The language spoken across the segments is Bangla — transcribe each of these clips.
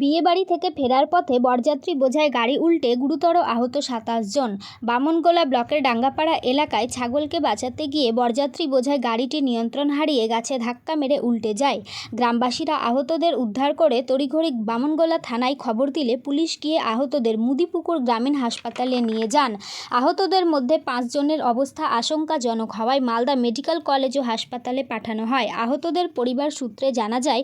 বিয়েবাড়ি থেকে ফেরার পথে বরযাত্রী বোঝায় গাড়ি উল্টে গুরুতর আহত সাতাশ জন। বামনগোলা ব্লকের ডাঙ্গাপাড়া এলাকায় ছাগলকে বাঁচাতে গিয়ে বরযাত্রী বোঝাই গাড়িটি নিয়ন্ত্রণ হারিয়ে গাছে ধাক্কা মেরে উল্টে যায়। গ্রামবাসীরা আহতদের উদ্ধার করে তড়িঘড়ি বামনগোলা থানায় খবর দিলে পুলিশ গিয়ে আহতদের মুদিপুকুর গ্রামীণ হাসপাতালে নিয়ে যান। আহতদের মধ্যে পাঁচজনের অবস্থা আশঙ্কাজনক হওয়ায় মালদা মেডিকেল কলেজ ও হাসপাতালে পাঠানো হয়। আহতদের পরিবার সূত্রে জানা যায়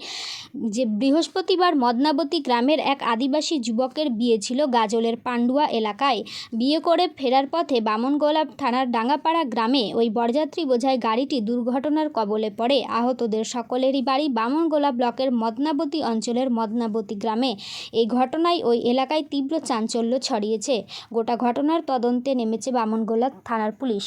যে বৃহস্পতিবার মদনাবতী গ্রামের এক আদিবাসী যুবকের বিয়ে ছিল গাজলের পান্ডুয়া এলাকায়। বিয়ে করে ফেরার পথে বামনগোলা থানার ডাঙ্গাপাড়া গ্রামে ওই বরযাত্রী বোঝায় গাড়িটি দুর্ঘটনার কবলে পড়ে। আহতদের সকলেরই বাড়ি বামনগোলা ব্লকের মদনাবতী অঞ্চলের মদনাবতী গ্রামে। এই ঘটনায় ওই এলাকায় তীব্র চাঞ্চল্য ছড়িয়েছে। গোটা ঘটনার তদন্তে নেমেছে বামনগোলা থানার পুলিশ।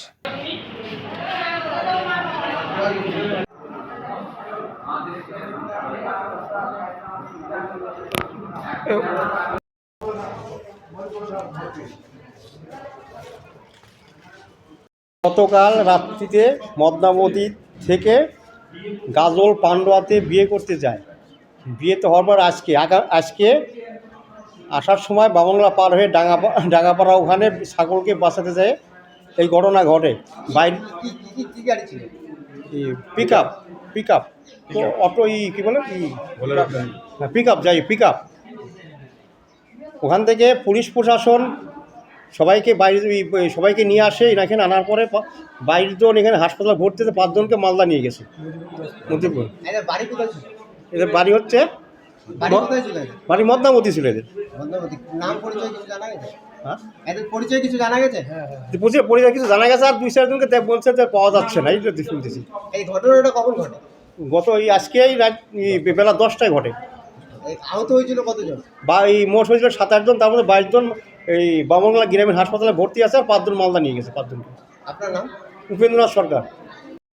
গতকাল রাত্রিতে মদনাবতী থেকে গাজল পান্ডুয়াতে বিয়ে করতে যায়। বিয়েতে হওয়ার পর আজকে। আজকে আসার সময় বামংলা পার হয়ে ডাঙ্গা ডাঙ্গাপাড়া ওখানে ছাগলকে বাঁচাতে যায়। এই ঘটনা ঘটে। বাইরে পিক আপ পিক আপ তো অটো ই কী বলে? পিক আপ যাই পিক আপ ওখান থেকে পুলিশ প্রশাসন সবাইকে বাইরে সবাইকে নিয়ে আসে এখানে আনার পরে পা- বাইরে জন এখানে হাসপাতালে ভর্তি হতে পাঁচজনকে মালদা নিয়ে গেছে। মতিপুর এদের বাড়ি হচ্ছে বাড়ি মদনামতি ছিল এদের। নাম পরিচয় জানা গেছে? হ্যাঁ এদের পরিচয় কিছু জানা গেছে? বুঝে পরিচয় কিছু জানা গেছে আর দুই চারজনকে বলছে যে পাওয়া যাচ্ছে না এই তো শুনতেছি এই ঘটনাটা কখন ঘটে? গত এই আজকেই রাত বেলা দশটায় ঘটে। আহত হয়েছিল কতজন? বা এই মোট হয়েছিল সাত আটজন তার মধ্যে বাইশ জন এই বামংলা গ্রামীণ হাসপাতালে ভর্তি আছে আর পাঁচজন মালদা নিয়ে গেছে পাঁচজনকে। আপনার নাম? উপেন্দ্রনাথ সরকার।